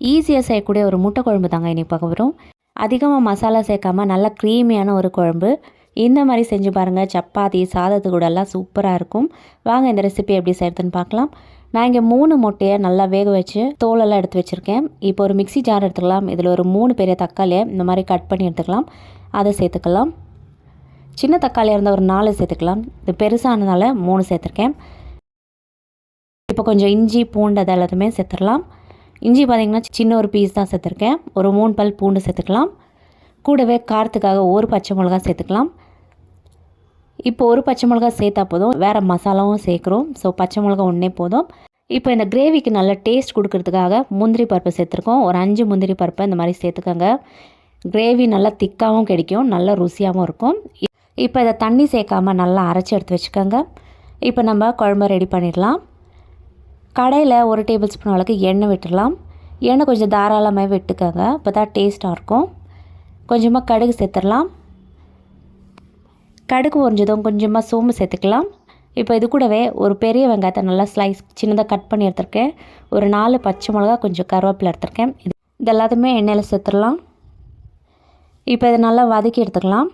ஈஸியாக செய்யக்கூடிய ஒரு முட்டை குழம்பு தாங்க இன்றைக்கி பார்க்க வரும் அதிகமாக மசாலா சேர்க்காமல் நல்லா க்ரீமியான ஒரு குழம்பு. இந்த மாதிரி செஞ்சு பாருங்கள் சப்பாத்தி சாதத்து கூட எல்லாம் சூப்பராக இருக்கும். வாங்க இந்த ரெசிபி எப்படி செய்கிறதுன்னு பார்க்கலாம். நான் இங்கே மூணு முட்டையை நல்லா வேக வச்சு தோலெல்லாம் எடுத்து வச்சுருக்கேன். இப்போ ஒரு மிக்ஸி ஜார் எடுத்துக்கலாம். இதில் ஒரு மூணு பெரிய தக்காளியை இந்த மாதிரி கட் பண்ணி எடுத்துக்கலாம். அதை சேர்த்துக்கலாம். சின்ன தக்காளியாக இருந்தால் ஒரு நாலு சேர்த்துக்கலாம். இது பெருசானதால் மூணு சேர்த்துருக்கேன். இப்போ கொஞ்சம் இஞ்சி பூண்டு அது எல்லாத்தையுமே சேர்த்துடலாம். இஞ்சி பார்த்திங்கன்னா சின்ன ஒரு பீஸ் தான் சேர்த்துருக்கேன். ஒரு மூணு பல் பூண்டு சேர்த்துக்கலாம். கூடவே காரத்துக்காக ஒரு பச்சை மிளகா சேர்த்துக்கலாம். இப்போ ஒரு பச்சை மிளகா சேர்த்தா போதும். வேறு மசாலாவும் சேர்க்குறோம். ஸோ பச்சை மிளகா ஒன்றே போதும். இப்போ இந்த கிரேவிக்கு நல்ல டேஸ்ட் கொடுக்கறதுக்காக முந்திரி பருப்பு சேர்த்துருக்கோம். ஒரு அஞ்சு முந்திரி பருப்பை இந்த மாதிரி சேர்த்துக்கோங்க. கிரேவி நல்லா திக்காகவும் கிடைக்கும். நல்லா ருசியாகவும் இருக்கும். இப்போ இதை தண்ணி சேர்க்காமல் நல்லா அரைச்சி எடுத்து வச்சுக்கோங்க. இப்போ நம்ம குழம்பு ரெடி பண்ணிடலாம். கடையில் ஒரு டேபிள் ஸ்பூன் அளவுக்கு எண்ணெய் விட்டுடலாம். எண்ணெய் கொஞ்சம் தாராளமாக விட்டுக்கோங்க. அப்போ தான் டேஸ்ட்டாக இருக்கும். கொஞ்சமாக கடுகு சேர்த்துடலாம். கடுகு உறிஞ்சதும் கொஞ்சமாக சோம்பு சேர்த்துக்கலாம். இப்போ இது கூடவே ஒரு பெரிய வெங்காயத்தை நல்லா ஸ்லைஸ் சின்னதாக கட் பண்ணி எடுத்திருக்கேன். ஒரு நாலு பச்சை மிளகா கொஞ்சம் கருவேப்பிலை எடுத்திருக்கேன். இது இது எல்லாத்தையுமே எண்ணெயில் சேர்த்துடலாம். இப்போ இதை நல்லா வதக்கி எடுத்துக்கலாம்.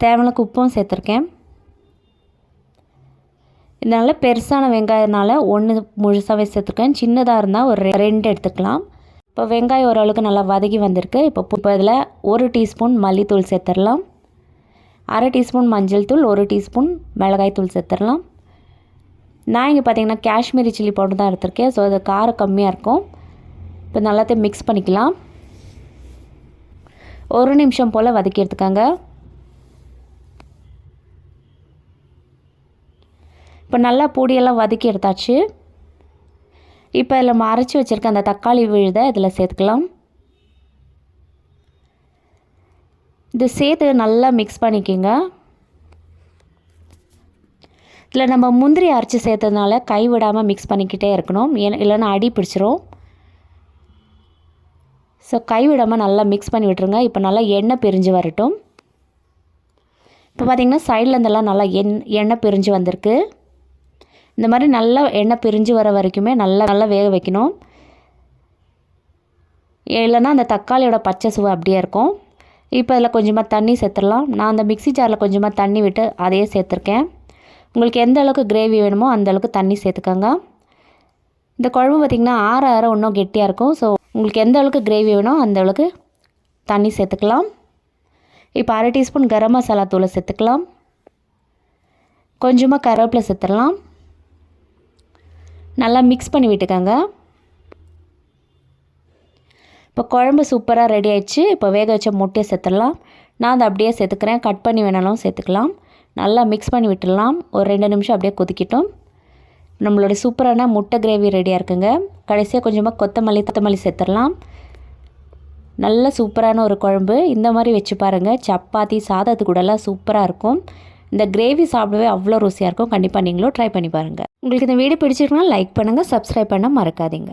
தேவையான உப்பும் சேர்த்துருக்கேன். இதனால் பெருசான வெங்காயத்தினால ஒன்று முழுசாகவே சேர்த்துருக்கேன். சின்னதாக இருந்தால் ஒரு ரெண்டு எடுத்துக்கலாம். இப்போ வெங்காயம் ஓரளவுக்கு நல்லா வதக்கி வந்திருக்கு. இப்போ இப்போ இதில் ஒரு டீஸ்பூன் மல்லித்தூள் சேர்த்துடலாம். அரை டீஸ்பூன் மஞ்சள் தூள் ஒரு டீஸ்பூன் மிளகாய் தூள் சேர்த்துடலாம். நான் இங்கே பார்த்தீங்கன்னா காஷ்மீரி சில்லி பவுடர் தான் எடுத்திருக்கேன். ஸோ அது காரம் கம்மியாக இருக்கும். இப்போ நல்லாத்தையும் மிக்ஸ் பண்ணிக்கலாம். ஒரு நிமிஷம் போல் வதக்கி எடுத்துக்காங்க இப்போ நல்லா பொடியெல்லாம் வதக்கி எடுத்தாச்சு. இப்போ இதில் அரைச்சி வச்சுருக்க அந்த தக்காளி விழுதை இதில் சேர்த்துக்கலாம். இது சேர்த்து நல்லா மிக்ஸ் பண்ணிக்கோங்க. இதில் நம்ம முந்திரி அரைச்சி சேர்த்ததுனால கை விடாமல் மிக்ஸ் பண்ணிக்கிட்டே இருக்கணும். ஏன் இல்லைன்னா அடி பிடிச்சிரும். ஸோ கை விடாமல் நல்லா மிக்ஸ் பண்ணி விட்டுருங்க. இப்போ நல்லா எண்ணெய் பிரிஞ்சு வரட்டும். இப்போ பார்த்திங்கன்னா சைடில் இருந்தெல்லாம் நல்லா எண் எண்ணெய் பிரிஞ்சு வந்திருக்கு. இந்த மாதிரி நல்லா எண்ணெய் பிரிஞ்சு வர வரைக்குமே நல்லா நல்லா வேக வைக்கணும். இல்லைன்னா அந்த தக்காளியோட பச்சை சுவை அப்படியே இருக்கும். இப்போ அதில் கொஞ்சமாக தண்ணி சேர்த்துடலாம். நான் அந்த மிக்சி ஜாரில் கொஞ்சமாக தண்ணி விட்டு அதையே சேர்த்துருக்கேன். உங்களுக்கு எந்த அளவுக்கு கிரேவி வேணுமோ அந்த அளவுக்கு தண்ணி சேர்த்துக்கோங்க. இந்த குழம்பு பார்த்திங்கன்னா ஆற ஆற இன்னும் கெட்டியாக இருக்கும். ஸோ உங்களுக்கு எந்த அளவுக்கு கிரேவி வேணும் அந்த அளவுக்கு தண்ணி சேர்த்துக்கலாம். இப்போ அரை டீஸ்பூன் கரம் மசாலா தூளை சேர்த்துக்கலாம். கொஞ்சமாக கருவேப்பிலை சேர்த்துடலாம். நல்லா மிக்ஸ் பண்ணி விட்டுக்கோங்க. இப்போ குழம்பு சூப்பராக ரெடி ஆயிடுச்சு. இப்போ வேக வச்ச முட்டையை சேர்த்துடலாம் நான் அதை அப்படியே சேர்த்துக்கிறேன் கட் பண்ணி வேணாலும் சேர்த்துக்கலாம் நல்லா மிக்ஸ் பண்ணி விட்டுடலாம். ஒரு ரெண்டு நிமிஷம் அப்படியே கொதிக்கிட்டோம். நம்மளுடைய சூப்பரான முட்டை கிரேவி ரெடியாக இருக்குங்க. கடைசியாக கொஞ்சமாக கொத்தமல்லி கொத்தமல்லி சேர்த்துடலாம் நல்ல சூப்பரான ஒரு குழம்பு. இந்த மாதிரி வச்சு பாருங்கள் சப்பாத்தி சாதத்து கூடலாம் சூப்பராக இருக்கும். இந்த கிரேவி சாப்பிடவே அவ்வளோ ருசியாக இருக்கும். கண்டிப்பாக நீங்களும் ட்ரை பண்ணி பாருங்கள் உங்களுக்கு இந்த வீடியோ பிடிச்சிருக்குன்னா லைக் பண்ணுங்கள் சப்ஸ்கிரைப் பண்ண மறக்காதீங்க.